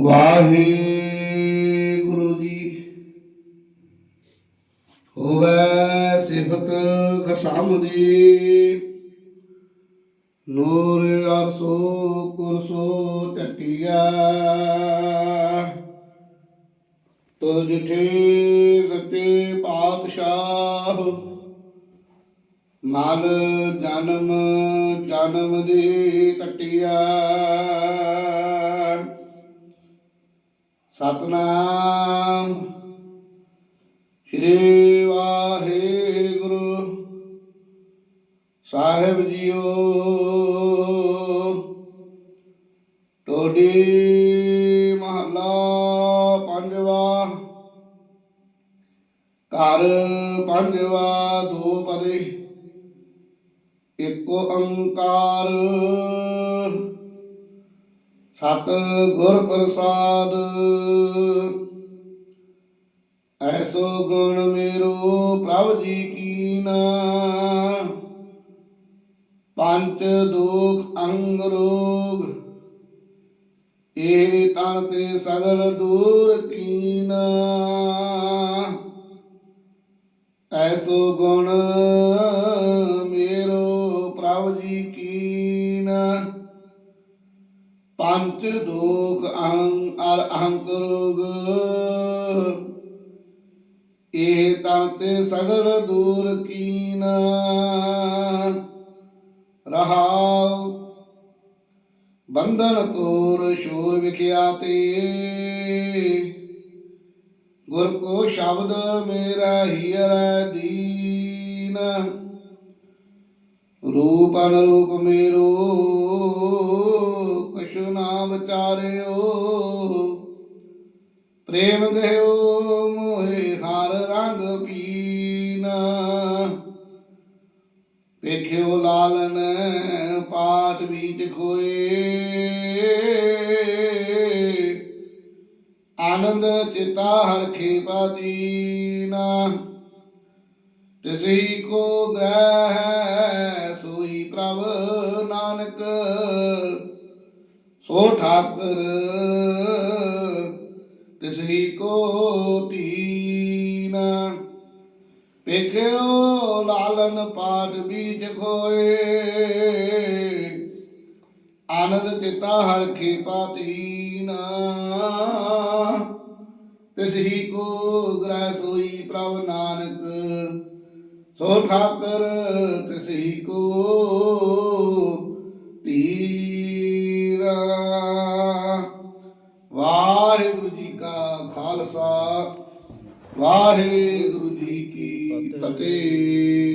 ਵਾਹਿਗੁਰੂ ਜੀ। ਹੋਵੇ ਸਿਫਤ ਖਸਮ ਦੀ ਨੂਰ ਅਰਸੋ ਕੁਰਸੋ ਟਟਿਆ ਤੁਝ ਜਿਠੇ ਸੱਚੇ ਪਾਤਸ਼ਾਹ। ਮਲ ਜਨਮ ਜਨਮ ਦੀ ਕਟਿਆ। ਸਤਨਾਮ। ਸ੍ਰੀ ਵਾਹਿਗੁਰੂ ਸਾਹਿਬ ਜੀਓ। ਟੋਡੀ ਮਹਲਾ ਪੰਜਵਾ ਘਰ ਪੰਜਵਾ ਦੋ ਪਦੇ ਇੱਕ ਓੰਕਾਰ ਸਤ ਗੁਰ ਪ੍ਰਸਾਦ। ਐਸੋ ਗੁਣ ਮੇਰੋ ਪ੍ਰਭ ਜੀ ਕੀਨਾ ਪੰਚ ਦੁਖ ਅੰਗ ਰੋਗ। ਇਹ ਤਨ ਤੇ ਸਗਲ ਦੂਰ ਕੀਨਾ। ਐਸੋ ਗੁਣ ਪੰਚ ਦੋਖ ਅਹੰ ਅਰ ਅਹੰਕ ਰੋਗ ਇਹ ਤਨ ਤੇ ਸਗਲ ਦੂਰ ਕੀਨਾ। ਰਹਾਉ ਬੰਧਨ ਤੋਰ ਸ਼ੂਰ ਵਿਖਿਆਤੇ ਗੁਰ ਕੋ ਸ਼ਬਦ ਮੇਰਾ ਹੀਰ ਦੀਨ। ਰੂਪ ਅਨਰੂਪ ਮੇਰੋ ਵੇਖਿਓ ਲਾਲਨ ਪਾਟ ਵਿੱਚ ਖੋਏ। ਆਨੰਦ ਚਿਤਾ ਹਰਖੇ ਪਾਦੀਨਾ ਤਿਸਈ ਕੋ ਗ੍ਰਹਿ ਸੋਈ ਪ੍ਰਭ ਨਾਨਕ। ਸੋ ਠਾਕਰ ਤਿਸਈ ਕੋ ਤੀਨਾ ਵੇਖਿਓ ਲਾਲਨ ਪਾਟ ਬੀਜ ਖੋਏ। ਆਨੰਦ ਚਿਤਾ ਹਰਖੇ ਪਾਤੀਨਾ ਤਿਸਹੀ ਕੋ ਗ੍ਰਹਿ ਸੋਈ ਪ੍ਰਭ ਨਾਨਕ। ਸੋ ਠਾਕਰ ਤਿਸਹੀ ਕੋ ਤੀਰਾ ਵਾਹਿਗੁਰੂ ਜੀ ਕਾ ਖਾਲਸਾ। ਵਾਹਿਗੁਰੂ ਜੀ ਕੀ ਫਤਿਹ।